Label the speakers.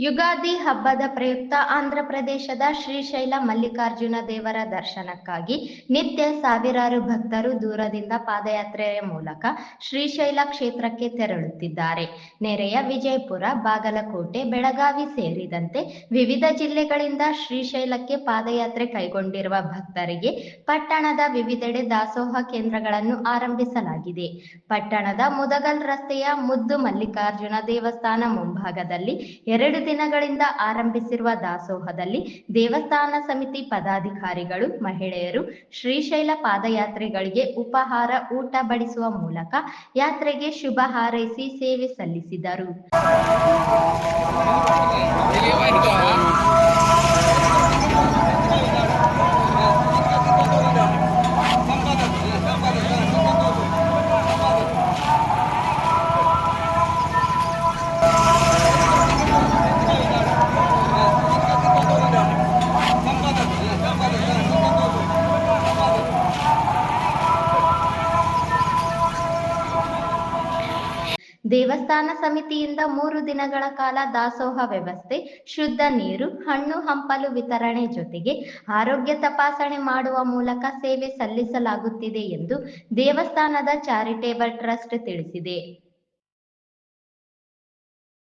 Speaker 1: ಯುಗಾದಿ ಹಬ್ಬದ ಪ್ರಯುಕ್ತ ಆಂಧ್ರಪ್ರದೇಶದ ಶ್ರೀಶೈಲ ಮಲ್ಲಿಕಾರ್ಜುನ ದೇವರ ದರ್ಶನಕ್ಕಾಗಿ ನಿತ್ಯ ಸಾವಿರಾರು ಭಕ್ತರು ದೂರದಿಂದ ಪಾದಯಾತ್ರೆಯ ಮೂಲಕ ಶ್ರೀಶೈಲ ಕ್ಷೇತ್ರಕ್ಕೆ ತೆರಳುತ್ತಿದ್ದಾರೆ. ನೆರೆಯ ವಿಜಯಪುರ, ಬಾಗಲಕೋಟೆ, ಬೆಳಗಾವಿ ಸೇರಿದಂತೆ ವಿವಿಧ ಜಿಲ್ಲೆಗಳಿಂದ ಶ್ರೀಶೈಲಕ್ಕೆ ಪಾದಯಾತ್ರೆ ಕೈಗೊಂಡಿರುವ ಭಕ್ತರಿಗೆ ಪಟ್ಟಣದ ವಿವಿಧೆಡೆ ದಾಸೋಹ ಕೇಂದ್ರಗಳನ್ನು ಆರಂಭಿಸಲಾಗಿದೆ. ಪಟ್ಟಣದ ಮುದಗಲ್ ರಸ್ತೆಯ ಮುದ್ದು ಮಲ್ಲಿಕಾರ್ಜುನ ದೇವಸ್ಥಾನ ಮುಂಭಾಗದಲ್ಲಿ ಎರಡು ದಿನಗಳಿಂದ ಆರಂಭಿಸಿರುವ ದಾಸೋಹದಲ್ಲಿ ದೇವಸ್ಥಾನ ಸಮಿತಿ ಪದಾಧಿಕಾರಿಗಳು, ಮಹಿಳೆಯರು, ಶ್ರೀಶೈಲ ಪಾದಯಾತ್ರೆಗಳಿಗೆ ಉಪಹಾರ, ಊಟ ಬಡಿಸುವ ಮೂಲಕ ಯಾತ್ರೆಗೆ ಶುಭ ಹಾರೈಸಿ ಸೇವೆ ಸಲ್ಲಿಸಿದರು. ದೇವಸ್ಥಾನ ಸಮಿತಿಯಿಂದ ಮೂರು ದಿನಗಳ ಕಾಲ ದಾಸೋಹ ವ್ಯವಸ್ಥೆ, ಶುದ್ಧ ನೀರು, ಹಣ್ಣು ಹಂಪಲು ವಿತರಣೆ ಜೊತೆಗೆ ಆರೋಗ್ಯ ತಪಾಸಣೆ ಮಾಡುವ ಮೂಲಕ ಸೇವೆ ಸಲ್ಲಿಸಲಾಗುತ್ತಿದೆ ಎಂದು ದೇವಸ್ಥಾನದ ಚಾರಿಟೇಬಲ್ ಟ್ರಸ್ಟ್ ತಿಳಿಸಿದೆ.